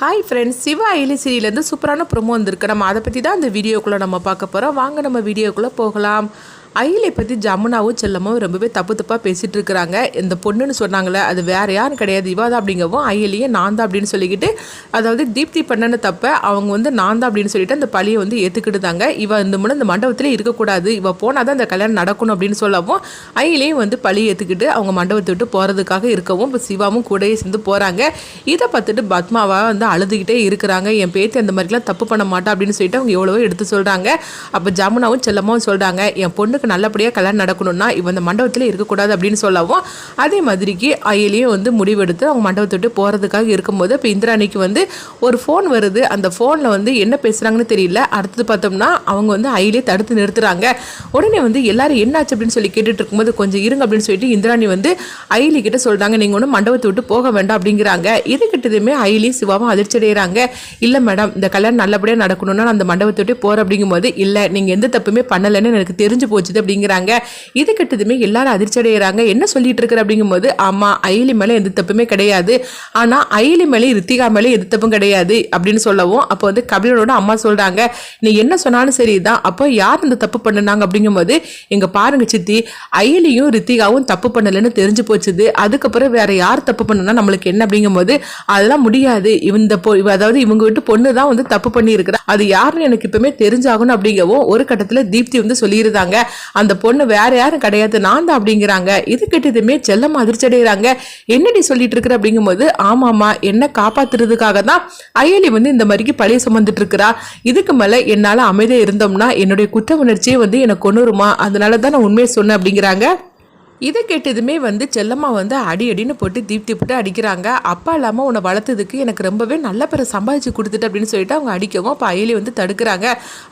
Hi friends Siva ஐலி சீரியலேருந்து சூப்பரான ப்ரோமோ வந்திருக்கு. நம்ம அதை பற்றி தான் அந்த வீடியோக்குள்ளே நம்ம பார்க்க போகிறோம் வாங்க நம்ம வீடியோக்குள்ளே போகலாம். அயிலை பற்றி ஜமுனாவும் செல்லமும் ரொம்பவே தப்பு தப்பாக பேசிகிட்டு இருக்கிறாங்க. இந்த பொண்ணுன்னு சொன்னாங்களே அது வேற யாரும் கிடையாது. இவா தான் அப்படிங்கவும் அயிலையே நான் தான் அப்படின்னு சொல்லிக்கிட்டு அதாவது தீப்தி பண்ணன தப்ப அவங்க வந்து நான் தான் அப்படின்னு சொல்லிட்டு அந்த பழியை வந்து ஏற்றுக்கிட்டுதாங்க இவ இந்த முன்ன இந்த மண்டபத்திலே இருக்கக்கூடாது. இவ போனால் தான் இந்த கல்யாணம் நடக்கணும் அப்படின்னு சொல்லவும் அயிலையும் வந்து பழி ஏற்றுக்கிட்டு அவங்க மண்டபத்தை விட்டு போகிறதுக்காக இருக்கவும் இப்போ சிவாவும் கூடயே சேர்ந்து போகிறாங்க இதை பார்த்துட்டு பத்மாவா வந்து அழுதுகிட்டே இருக்கிறாங்க. என் பேத்தி அந்த மாதிரிலாம் தப்பு பண்ண மாட்டா அப்படின்னு சொல்லிட்டு அவங்க எவ்வளவோ எடுத்து சொல்கிறாங்க அப்போ ஜமுனாவும் செல்லமாவும் சொல்கிறாங்க என் பொண்ணுக்கு நல்லபடியாக கல்யாணம் நடக்கணும்னா இவன் அந்த மண்டபத்தில் இருக்கக்கூடாது அப்படின்னு சொல்லவும் அதே மாதிரிக்கு அயலியும் வந்து முடிவெடுத்து அவங்க மண்டபத்தை விட்டு போகிறதுக்காக இருக்கும்போது இப்போ இந்திராணிக்கு வந்து ஒரு ஃபோன் வருது. அந்த ஃபோனில் வந்து என்ன பேசுகிறாங்கன்னு தெரியல. அடுத்தது பார்த்தோம்னா அவங்க வந்து அயிலே தடுத்து நிறுத்துறாங்க. உடனே வந்து எல்லாரும் என்னாச்சு அப்படின்னு சொல்லி கேட்டுட்டு இருக்கும்போது கொஞ்சம் இருங்க அப்படின்னு சொல்லிட்டு இந்திராணி வந்து அயிலி கிட்ட சொல்கிறாங்க நீங்கள் ஒன்றும் மண்டபத்தை விட்டு போக வேண்டாம் அப்படிங்கிறாங்க. இது கிட்டதுமே அயிலி சிவாவும் அதிர்ச்சி அடைகிறாங்க இல்லை மேடம் இந்த கல்யாணம் நல்லபடியாக நடக்கணும்னா அந்த மண்டபத்தை விட்டு போகிற அப்படிங்கும்போது இல்லை நீங்கள் எந்த தப்புமே பண்ணலைன்னு எனக்கு தெரிஞ்சு போச்சு. போச்சுது அப்படிங்கிறாங்க. இது கிட்டதுமே எல்லாரும் அதிர்ச்சி அடைகிறாங்க என்ன சொல்லிட்டு இருக்கிற அப்படிங்கும்போது ஆமாம் அயிலி மேலே எந்த தப்புமே கிடையாது. ஆனால் அயிலி மேலே ரித்திகா மேலே எந்த தப்பும் கிடையாது அப்படின்னு சொல்லவும் அப்போ வந்து கபிலனோட அம்மா சொல்கிறாங்க நீ என்ன சொன்னாலும் சரிதான். அப்போ யார் இந்த தப்பு பண்ணுனாங்க? அப்படிங்கும்போது இங்கே பாருங்க சித்தி அயலியும் ரித்திகாவும் தப்பு பண்ணலைன்னு தெரிஞ்சு போச்சுது. அதுக்கப்புறம் வேற யார் தப்பு பண்ணுனா நம்மளுக்கு என்ன? அப்படிங்கும்போது அதெல்லாம் முடியாது. இந்த பொ இவ- அதாவது இவங்க வீட்டு பொண்ணு தான் வந்து தப்பு பண்ணி இருக்கிறா அது யாருன்னு எனக்கு இப்பவுமே தெரிஞ்சாகணும். அப்படிங்கவும் ஒரு கட்டத்தில் தீப்தி வந்து சொல்லியிருந்தாங்க. அந்த பொண்ணு வேற யாரும் கிடையாது நான் தான் அப்படிங்கிறாங்க. இது கிட்டதுமே செல்லம் அதிர்ச்சி அடைகிறாங்க என்னடி சொல்லிட்டு இருக்கிற அப்படிங்கும்போது ஆமாமா என்ன காப்பாத்துறதுக்காக தான் அயலி வந்து இந்த மாதிரிக்கு பழைய சுமந்துட்டு இருக்கிறா. இதுக்கு மேல என்னால அமைதியா இருந்தோம்னா என்னுடைய குற்ற உணர்ச்சியே வந்து எனக்கு கொண்டுருமா அதனால தான் நான் உண்மையை சொன்னேன் அப்படிங்கிறாங்க. இதை கேட்டதுமே வந்து செல்லம்மா வந்து அடி அடின்னு போட்டு தீப்தி போட்டு அடிக்கிறாங்க. அப்பா இல்லாமல் உன்னை வளர்த்ததுக்கு எனக்கு ரொம்பவே நல்ல பேரை சம்பாதிச்சு கொடுத்துட்டு அப்படின்னு சொல்லிட்டு அவங்க அடிக்கவும் அப்போ அயலி வந்து தடுக்கிறாங்க.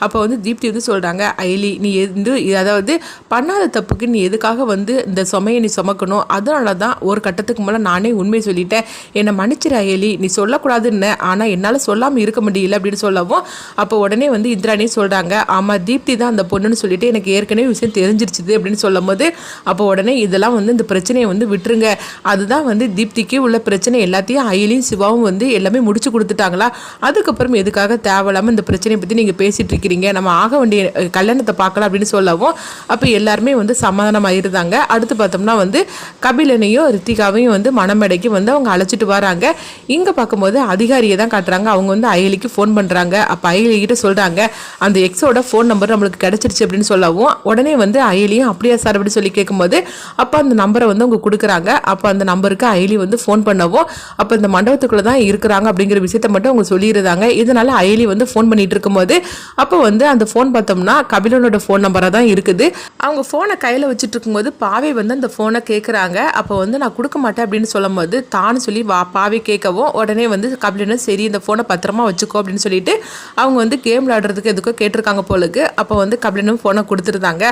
அப்போ வந்து தீப்தி வந்து சொல்கிறாங்க அயலி நீ எந்த அதாவது பண்ணாத தப்புக்கு நீ எதுக்காக வந்து இந்த சுமையை நீ சுமக்கணும்? அதனால தான் ஒரு கட்டத்துக்கு மேலே நானே உண்மையை சொல்லிட்டேன். என்னை மன்னிச்சிரு அயலி நீ சொல்லக்கூடாதுன்னு. ஆனால் என்னால் சொல்லாமல் இருக்க முடியல அப்படின்னு சொல்லவும் அப்போ உடனே வந்து இந்திராணி சொல்கிறாங்க ஆமாம் தீப்தி தான் அந்த பொண்ணுன்னு சொல்லிட்டு எனக்கு ஏற்கனவே விஷயம் தெரிஞ்சிருச்சுது அப்படின்னு சொல்லும் போது அப்போ உடனே இதெல்லாம் வந்து இந்த பிரச்சனையை வந்து விட்டுருங்க. அதுதான் வந்து தீப்திக்கு உள்ள பிரச்சனை. எல்லாத்தையும் அயலியும் சிவாவும் வந்து எல்லாமே முடிச்சு கொடுத்துட்டாங்களா? அதுக்கப்புறம் எதுக்காக தேவையில்லாமல் இந்த பிரச்சனையை பற்றி நீங்கள் பேசிகிட்டு இருக்கிறீங்க? நம்ம ஆக வேண்டிய கல்யாணத்தை பார்க்கலாம் அப்படின்னு சொல்லவும் அப்போ எல்லாருமே வந்து சமாதானம் ஆயிருந்தாங்க அடுத்து பார்த்தோம்னா வந்து கபிலனையும் ரித்திகாவையும் வந்து மணமேடைக்கு வந்து அவங்க அழைச்சிட்டு வராங்க. இங்கே பார்க்கும்போது அதிகாரியை தான் காட்டுறாங்க. அவங்க வந்து அயலிக்கு ஃபோன் பண்ணுறாங்க அப்போ அயலிக்கிட்ட சொல்கிறாங்க அந்த எக்ஸோட ஃபோன் நம்பர் நம்மளுக்கு கிடச்சிருச்சு அப்படின்னு சொல்லவும் உடனே வந்து அயலியும் அப்படியா சார்? அப்படின்னு சொல்லி கேட்கும்போது அப்போ அந்த நம்பரை வந்து அவங்க கொடுக்குறாங்க. அப்போ அந்த நம்பருக்கு அயலி வந்து ஃபோன் பண்ணவும் அப்போ இந்த மண்டபத்துக்குள்ளே தான் இருக்கிறாங்க அப்படிங்கிற விஷயத்த மட்டும் அவங்க சொல்லியிருந்தாங்க இதனால அயலி வந்து ஃபோன் பண்ணிட்டு இருக்கும்போது அப்போ வந்து அந்த ஃபோன் பார்த்தோம்னா கபிலனோட ஃபோன் நம்பராக தான் இருக்குது. அவங்க ஃபோனை கையில் வச்சுட்டு இருக்கும்போது பாவை வந்து அந்த ஃபோனை கேட்குறாங்க அப்போ வந்து நான் கொடுக்க மாட்டேன் அப்படின்னு சொல்லும்போது தான் சொல்லி வா பாவை கேட்கவும் உடனே வந்து கபிலனும் சரி இந்த ஃபோனை பத்திரமா வச்சுக்கோ அப்படின்னு சொல்லிட்டு அவங்க வந்து கேம் விளையாடுறதுக்கு எதுக்கோ கேட்டிருக்காங்க போலுக்கு அப்போ வந்து கபிலனும் ஃபோனை கொடுத்துருந்தாங்க.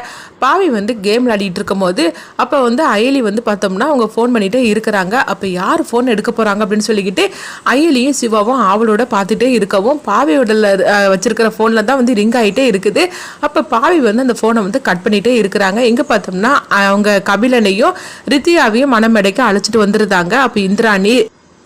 பாவி வந்து கேம் விளையாடிட்டு இருக்கும்போது அப்போ வந்து அயலி வந்து பார்த்தோம்னா அவங்க ஃபோன் பண்ணிகிட்டே இருக்கிறாங்க. அப்போ யார் ஃபோன் எடுக்க போகிறாங்க அப்படின்னு சொல்லிக்கிட்டு அயலியும் சிவாவும் ஆவலோட பார்த்துட்டே இருக்கவும் பாவையோடல வச்சிருக்கிற ஃபோனில் தான் வந்து ரிங் ஆகிட்டே இருக்குது. அப்போ பாவி வந்து அந்த ஃபோனை வந்து கட் பண்ணிகிட்டே இருக்கிறாங்க. எங்கே பார்த்தோம்னா அவங்க கபிலனையும் ரித்தியாவையும் மனமேடைக்கு அழைச்சிட்டு வந்துருந்தாங்க. அப்போ இந்திராணி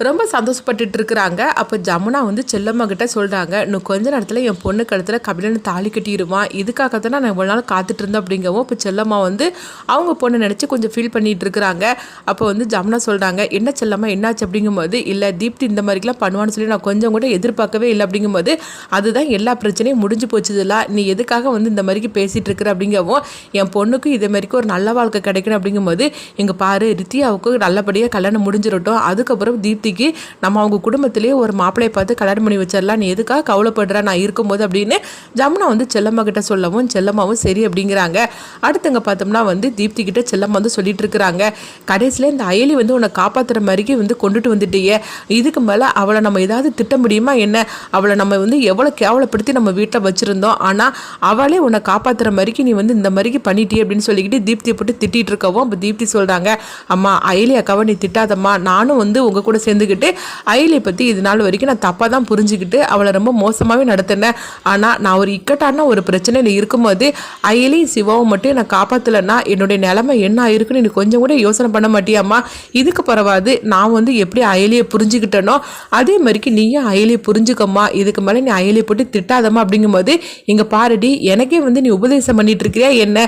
ரொம்ப சந்தோஷப்பட்டுட்டு இருக்கிறாங்க அப்போ ஜமுனா வந்து செல்லம்மகிட்ட சொல்கிறாங்க இன்னும் கொஞ்ச நேரத்தில் என் பொண்ணு கழுத்தில் கபிலன் தாலி கட்டிடுவான். இதுக்காக தான் நான் இவ்வளோ நாள் காத்துட்டு இருந்தேன் அப்படிங்கவும் இப்போ செல்லம்மா வந்து அவங்க பொண்ணை நினச்சி கொஞ்சம் ஃபீல் பண்ணிகிட்டு இருக்கிறாங்க அப்போ வந்து ஜமுனா சொல்கிறாங்க என்ன செல்லம்மா என்னாச்சு? அப்படிங்கும்போது இல்லை தீப்தி இந்த மாதிரிலாம் பண்ணுவான்னு சொல்லி நான் கொஞ்சம் கூட எதிர்பார்க்கவே இல்லை அப்படிங்கும்போது அதுதான் எல்லா பிரச்சனையும் முடிஞ்சு போச்சுதுல நீ எதுக்காக வந்து இந்த மாதிரிக்கு பேசிகிட்டு இருக்கிற அப்படிங்கவும் என் பொண்ணுக்கும் இதே மாதிரிக்கு ஒரு நல்ல வாழ்க்கை கிடைக்கணும் அப்படிங்கும்போது இங்கே பாரு ரித்தியாவுக்கு நல்லபடியாக கல்யாணம் முடிஞ்சிடட்டும். அதுக்கப்புறம் ஒருத்திக்கு நம்ம அவங்க குடும்பத்திலேயே ஒரு மாப்பிள்ளையை பார்த்து கல்யாணம் பண்ணி வச்சிடலாம். நீ எதுக்காக கவலைப்படுற? நான் இருக்கும்போது அப்படின்னு ஜமுனா வந்து செல்லம்மா கிட்ட சொல்லவும் செல்லம்மாவும் சரி அப்படிங்கிறாங்க. அடுத்தங்க பார்த்தோம்னா வந்து தீப்தி கிட்ட செல்லம்மா வந்து சொல்லிட்டு இருக்கிறாங்க. கடைசியில் இந்த அயலி வந்து உன்னை காப்பாத்துற மாதிரிக்கு வந்து கொண்டுட்டு வந்துட்டியே. இதுக்கு மேலே அவளை நம்ம ஏதாவது திட்ட முடியுமா என்ன? அவளை நம்ம வந்து எவ்வளோ கேவலப்படுத்தி நம்ம வீட்டில் வச்சுருந்தோம். ஆனால் அவளே உன்னை காப்பாத்துற மாதிரிக்கு நீ வந்து இந்த மாதிரிக்கு பண்ணிட்டியே அப்படின்னு சொல்லிக்கிட்டு தீப்தியை போட்டு திட்டிட்டு இருக்கவும் இப்போ தீப்தி சொல்கிறாங்க அம்மா அயலி அக்காவை நீ திட்டாதம்மா. நானும் வந்து உங்கள் கூட சேர்ந்து சேர்ந்துக்கிட்டு அயலியை பற்றி இது நாள் வரைக்கும் நான் தப்பாக தான் புரிஞ்சுக்கிட்டு அவளை ரொம்ப மோசமாகவே நடத்தினேன். ஆனால் நான் ஒரு இக்கட்டான ஒரு பிரச்சனையில் இருக்கும்போது அயலியும் சிவாவும் மட்டும் நான் காப்பாற்றலைன்னா என்னுடைய நிலைமை என்ன ஆயிருக்குன்னு எனக்கு கொஞ்சம் கூட யோசனை பண்ண மாட்டியாம்மா. இதுக்கு பரவாது நான் வந்து எப்படி அயலியை புரிஞ்சுக்கிட்டனோ அதே மாதிரிக்கு நீயும் அயலியை புரிஞ்சுக்கம்மா. இதுக்கு மேலே நீ அயலியை போட்டு திட்டாதம்மா அப்படிங்கும்போது இங்கே பாருடி எனக்கே வந்து நீ உபதேசம் பண்ணிட்டு இருக்கிறியா என்ன?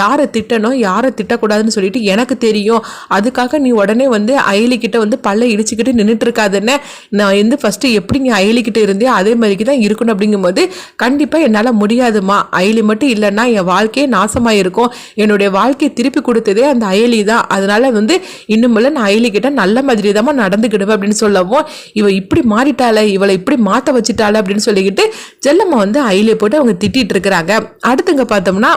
யாரை திட்டணும் யாரை திட்டக்கூடாதுன்னு சொல்லிட்டு எனக்கு தெரியும். அதுக்காக நீ உடனே வந்து அயலிக்கிட்ட வந்து பல்ல இடிச்சுக்கிட்டு நின்றுட்டு இருக்காதுன்னு நான் வந்து ஃபஸ்ட்டு எப்படி நீ அயலிக்கிட்ட இருந்தே அதே மாதிரிக்கு தான் இருக்கணும் அப்படிங்கும்போது கண்டிப்பாக என்னால் முடியாதுமா அயலி மட்டும் இல்லைன்னா என் வாழ்க்கையே நாசமாயிருக்கும். என்னுடைய வாழ்க்கையை திருப்பி கொடுத்ததே அந்த அயலி தான் அதனால் வந்து இன்னுமில்ல நான் அயலிக்கிட்ட நல்ல மாதிரி தான் நடந்துக்கிடுவேன் அப்படின்னு சொல்லவும் இவள் இப்படி மாறிட்டாளே இவளை இப்படி மாற்ற வச்சுட்டாள அப்படின்னு சொல்லிக்கிட்டு செல்லம்மா வந்து அயலியை போட்டு அவங்க திட்டிகிட்டு இருக்கிறாங்க. அடுத்துங்க பார்த்தோம்னா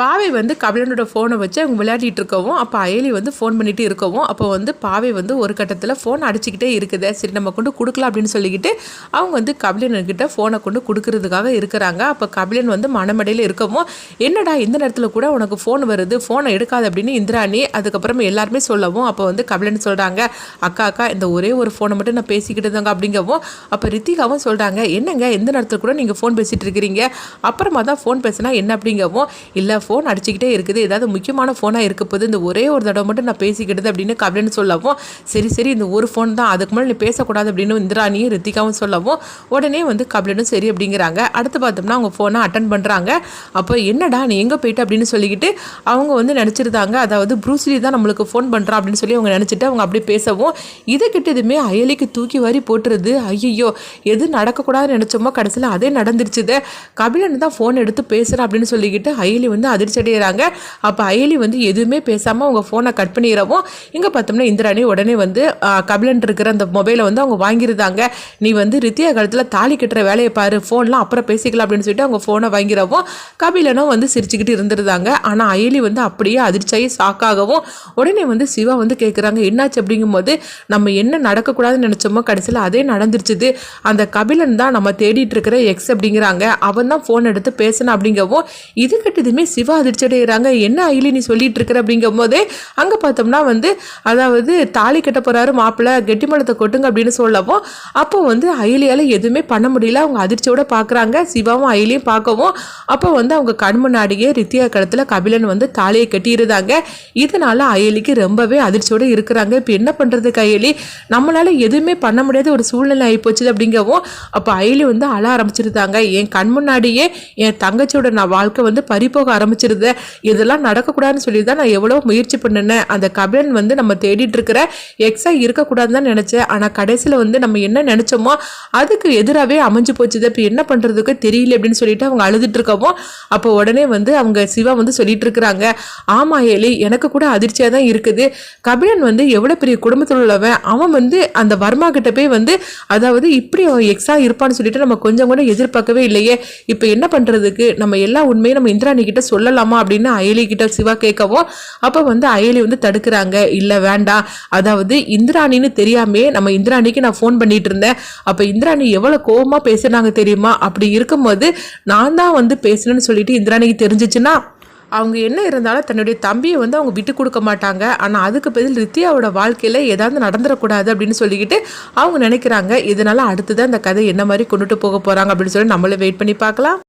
பாவை வந்து கபிலனோட ஃபோனை வச்சு அவங்க விளையாடிட்டு இருக்கவும் அப்போ அயலி வந்து ஃபோன் பண்ணிட்டு இருக்கவும் அப்போ வந்து பாவை வந்து ஒரு கட்டத்தில் ஃபோன் அடிச்சுக்கிட்டே இருக்குது. சரி நம்ம கொண்டு கொடுக்கலாம் அப்படின்னு சொல்லிக்கிட்டு அவங்க வந்து கபிலன்கிட்ட ஃபோனை கொண்டு கொடுக்கறதுக்காக இருக்கிறாங்க. அப்போ கபிலன் வந்து மனமடையில் இருக்கவும் என்னடா இந்த நேரத்தில் கூட உனக்கு ஃபோன் வருது? ஃபோனை எடுக்காது அப்படின்னு இந்திராணி அதுக்கப்புறமா எல்லாருமே சொல்லவும் அப்போ வந்து கபிலன் சொல்கிறாங்க அக்கா அக்கா இந்த ஒரே ஒரு ஃபோனை மட்டும் நான் பேசிக்கிட்டு இருந்தாங்க அப்படிங்கவும் அப்போ ரித்திகாவும் சொல்கிறாங்க என்னங்க எந்த நேரத்தில் கூட நீங்கள் ஃபோன் பேசிகிட்டு இருக்கிறீங்க? அப்புறமா தான் ஃபோன் பேசினா என்ன? அப்படிங்கவும் இல்லை ஃபோன் அடிச்சுக்கிட்டே இருக்குது. ஏதாவது முக்கியமான ஃபோனாக இருக்க போது இந்த ஒரே ஒரு தடவை மட்டும் நான் பேசிக்கிட்டது அப்படின்னு கபிலன் சொல்லவும் சரி சரி இந்த ஒரு ஃபோன் தான் அதுக்கு மேலே நீ பேசக்கூடாது அப்படின்னு இந்திராணியும் ரித்திகாவும் சொல்லவும் உடனே வந்து கபிலனும் சரி அப்படிங்கிறாங்க. அடுத்து பார்த்தோம்னா அவங்க ஃபோனை அட்டன் பண்ணுறாங்க அப்போ என்னடா நீ எங்கே போயிட்டு அப்படின்னு சொல்லிக்கிட்டு அவங்க வந்து நினச்சிருந்தாங்க. அதாவது ப்ரூஸ்லி தான் நம்மளுக்கு ஃபோன் பண்ணுறான் அப்படின்னு சொல்லி அவங்க நினச்சிட்டு அவங்க அப்படி பேசவும் இதை கிட்டதுமே அயலிக்கு தூக்கி வாரி போட்டுருது. ஐயோ எது நடக்கக்கூடாதுன்னு நினச்சோமோ கடைசியில் அதே நடந்துருச்சுது. கபிலன் தான் ஃபோன் எடுத்து பேசுகிறேன் அப்படின்னு சொல்லிக்கிட்டு அயலி வந்து அதிர்ச்சி அடைகிறாங்க அப்போ அயலி வந்து எதுவுமே பேசாமல் அவங்க ஃபோனை கட் பண்ணிடுறவும் இங்கே பார்த்தோம்னா இந்திராணி உடனே வந்து கபிலன் இருக்கிற அந்த மொபைலை வந்து அவங்க வாங்கியிருந்தாங்க நீ வந்து ரித்தியா காலத்தில் தாலி கட்டுற வேலையை பாரு ஃபோன்லாம் அப்புறம் பேசிக்கலாம் அப்படின்னு சொல்லிட்டு அவங்க ஃபோனை வாங்கிறவும் கபிலனும் வந்து சிரிச்சுக்கிட்டு இருந்திருந்தாங்க. ஆனால் அயலி வந்து அப்படியே அதிர்ச்சியாகி ஷாக்காகவும் உடனே வந்து சிவா வந்து கேட்குறாங்க என்னாச்சு? அப்படிங்கும்போது நம்ம என்ன நடக்கக்கூடாதுன்னு நினச்சோமோ கடைசியில் அதே நடந்துருச்சுது. அந்த கபிலன் தான் நம்ம தேடிட்டு இருக்கிற எக்ஸ் அப்படிங்கிறாங்க. அவன் தான் ஃபோன் எடுத்து பேசினான் அப்படிங்கவும் இது கிட்டதுமே சிவா அதிர்ச்சி அடைகிறாங்க என்ன அயிலி நீ சொல்லிட்டு இருக்கிற அப்படிங்கும் போதே அங்கே பார்த்தோம்னா வந்து அதாவது தாலி கட்ட போறாரு மாப்பிள்ளை கெட்டிமலத்தை கொட்டுங்க அப்படின்னு சொல்லவும் அப்போ வந்து அயிலியால் எதுவுமே பண்ண முடியல. அவங்க அதிர்ச்சியோட பார்க்குறாங்க சிவாவும் அயிலியும் பார்க்கவும் அப்போ வந்து அவங்க கண் முன்னாடியே ரித்தியா கழுத்தில் கபிலன் வந்து தாலியை கட்டியிருந்தாங்க. இதனால அயலிக்கு ரொம்பவே அதிர்ச்சியோட இருக்கிறாங்க. இப்போ என்ன பண்ணுறது கையலி? நம்மளால எதுவுமே பண்ண முடியாத ஒரு சூழ்நிலை ஆகிப்போச்சு அப்படிங்கவும் அப்போ அயலி வந்து அழ ஆரம்பிச்சிருந்தாங்க. என் கண் முன்னாடியே என் தங்கச்சியோட நான் வாழ்க்கை வந்து பறிப்போக ஆரம்பிச்சிருது. இதெல்லாம் நடக்கக்கூடாதுன்னு சொல்லி தான் நான் எவ்வளோ முயற்சி பண்ணினேன். அந்த கபிலன் வந்து நம்ம தேடிட்டு இருக்கிற எக்ஸா இருக்கக்கூடாதுன்னு தான் நினச்சேன். ஆனால் கடைசியில் வந்து நம்ம என்ன நினச்சோமோ அதுக்கு எதிராகவே அமைஞ்சு போச்சுது. இப்போ என்ன பண்ணுறதுக்கு தெரியல அப்படின்னு சொல்லிட்டு அவங்க அழுதுட்டு இருக்கவும் அப்போ உடனே வந்து அவங்க சிவா வந்து சொல்லிட்டு இருக்கிறாங்க ஆமா ஏலி எனக்கு கூட அதிர்ச்சியாக தான் இருக்குது. கபிலன் வந்து எவ்வளோ பெரிய குடும்பத்தில் உள்ளவன் அவன் வந்து அந்த வர்மா கிட்ட போய் வந்து அதாவது இப்படி அவன் எக்ஸா இருப்பான்னு சொல்லிட்டு நம்ம கொஞ்சம் கூட எதிர்பார்க்கவே இல்லையே. இப்போ என்ன பண்ணுறதுக்கு நம்ம எல்லா உண்மையும் நம்ம இந்திராணி கிட்ட சொல்லலாமா அப்படின்னு அயலி கிட்ட சிவா கேட்கவும் அப்போ வந்து அயலி வந்து தடுக்கிறாங்க. இல்லை வேண்டாம். அதாவது இந்திராணின்னு தெரியாமே நம்ம இந்திராணிக்கு நான் ஃபோன் பண்ணிட்டு இருந்தேன். அப்போ இந்திராணி எவ்வளோ கோபமாக பேசுனாங்க தெரியுமா? அப்படி இருக்கும்போது நான் தான் வந்து பேசணும்னு சொல்லிட்டு இந்திராணிக்கு தெரிஞ்சிச்சுன்னா அவங்க என்ன இருந்தாலும் தன்னுடைய தம்பியை வந்து அவங்க விட்டு கொடுக்க மாட்டாங்க. ஆனால் அதுக்கு பதில் ரித்தியாவோட வாழ்க்கையில் ஏதாவது நடந்துடக்கூடாது அப்படின்னு சொல்லிக்கிட்டு அவங்க நினைக்கிறாங்க. இதனால அடுத்ததான் அந்த கதை என்ன மாதிரி கொண்டுட்டு போக போகிறாங்க அப்படின்னு சொல்லி நம்மளும் வெயிட் பண்ணி பார்க்கலாம்.